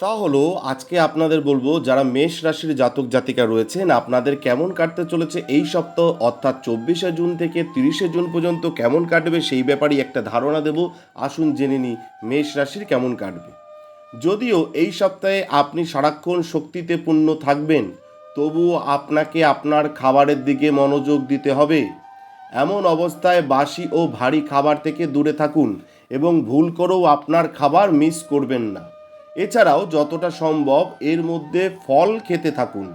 তা হলো, আজকে আপনাদের বলব, যারা মেষ রাশির জাতক জাতিকা রয়েছেন, আপনাদের কেমন কাটতে চলেছে এই সপ্তাহ? অর্থাৎ চব্বিশে জুন থেকে তিরিশে জুন পর্যন্ত কেমন কাটবে? সেই ব্যাপারে একটা ধারণা দেব। আসুন জেনে নিই, মেষ রাশির কেমন কাটবে? যদিও এই সপ্তাহে আপনি সারাক্ষণ শক্তিতে পূর্ণ থাকবেন, তবুও আপনাকে আপনার খাবারের দিকে মনোযোগ দিতে হবে। এমন অবস্থায় বাসি ও ভারী খাবার থেকে দূরে থাকুন এবং ভুল করেও আপনার খাবার মিস করবেন না। এছাড়াও যতটা সম্ভব এর মধ্যে ফল খেতে থাকুন।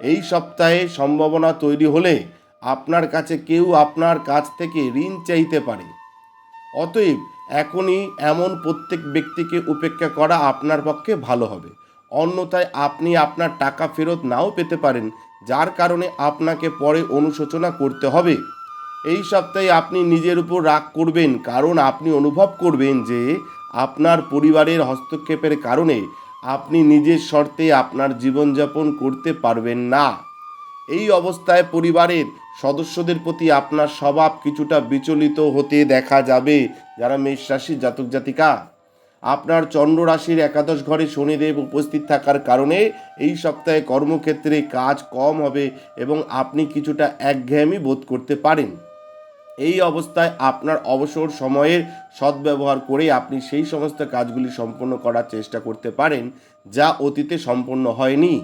এই সপ্তাহে সম্ভাবনা তৈরি হলে আপনার কাছে কেউ আপনার কাছ থেকে ঋণ চাইতে পারে। অতএব এখনই এমন প্রত্যেক ব্যক্তিকে উপেক্ষা করা আপনার পক্ষে ভালো হবে। অন্যথায় আপনি আপনার টাকা ফেরত নাও পেতে পারেন, যার কারণে আপনাকে পরে অনুশোচনা করতে হবে। এই সপ্তাহে আপনি নিজের উপর রাগ করবেন, কারণ আপনি অনুভব করবেন যে আপনার পরিবারের হস্তক্ষেপের কারণে আপনি নিজের শর্তে আপনার জীবনযাপন করতে পারবেন না। এই অবস্থায় পরিবারের সদস্যদের প্রতি আপনার স্বভাব কিছুটা বিচলিত হতে দেখা যাবে, যারা মেষ রাশির জাতক জাতিকা। আপনার চন্দ্র রাশির একাদশ ঘরে শনিদেব উপস্থিত থাকার কারণে এই সপ্তাহে কর্মক্ষেত্রে কাজ কম হবে এবং আপনি কিছুটা একঘেয়েমি বোধ করতে পারেন। এই অবস্থায় আপনার অবসর সময়ের সদ্ব্যবহার করে আপনি সেই সমস্ত কাজগুলি সম্পন্ন করার চেষ্টা করতে পারেন, যা অতীতে সম্পন্ন হয়নি।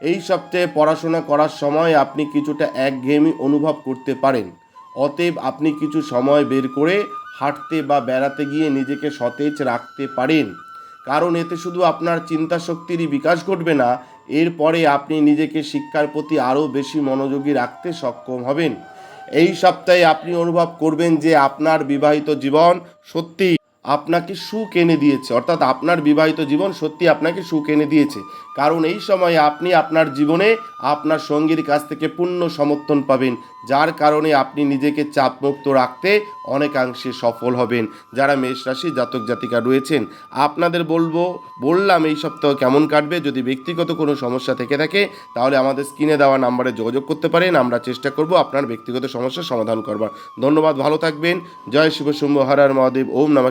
এই সপ্তাহে পড়াশোনা করার সময় আপনি কিছুটা একঘেয়েমি অনুভব করতে পারেন। অতএব আপনি কিছু সময় বের করে হাঁটতে বা বেড়াতে গিয়ে নিজেকে সতেজ রাখতে পারেন। কারণ এতে শুধু আপনার চিন্তা শক্তিরই বিকাশ ঘটবে না, এরপরে আপনি নিজেকে শিক্ষার প্রতি আরও বেশি মনোযোগী রাখতে সক্ষম হবেন। এই সপ্তাহে আপনি অনুভব করবেন যে আপনার বিবাহিত জীবন সত্যি আপনাকে সুখ এনে দিয়েছে। অর্থাৎ আপনার বিবাহিত জীবন সত্যি আপনাকে সুখ এনে দিয়েছে। কারণ এই সময়ে আপনি আপনার জীবনে আপনার সঙ্গীর কাছ থেকে পূর্ণ সমর্থন পাবেন। যার কারণে আপনি নিজেকে চাপমুক্ত রাখতে অনেকাংশে সফল হবেন। যারা মেষ রাশি জাতক জাতিকা রয়েছেন, আপনাদের বলব, বললাম এই সপ্তাহ কেমন কাটবে? যদি ব্যক্তিগত কোনো সমস্যা থেকে থাকে, তাহলে আমাদের স্ক্রিনে দেওয়া নাম্বারে যোগাযোগ করতে পারেন। আমরা চেষ্টা করব আপনার ব্যক্তিগত সমস্যার সমাধান করবার। ধন্যবাদ, ভালো থাকবেন। জয় শিব শম্ভ হর হর মহাদেব। ওম নমঃ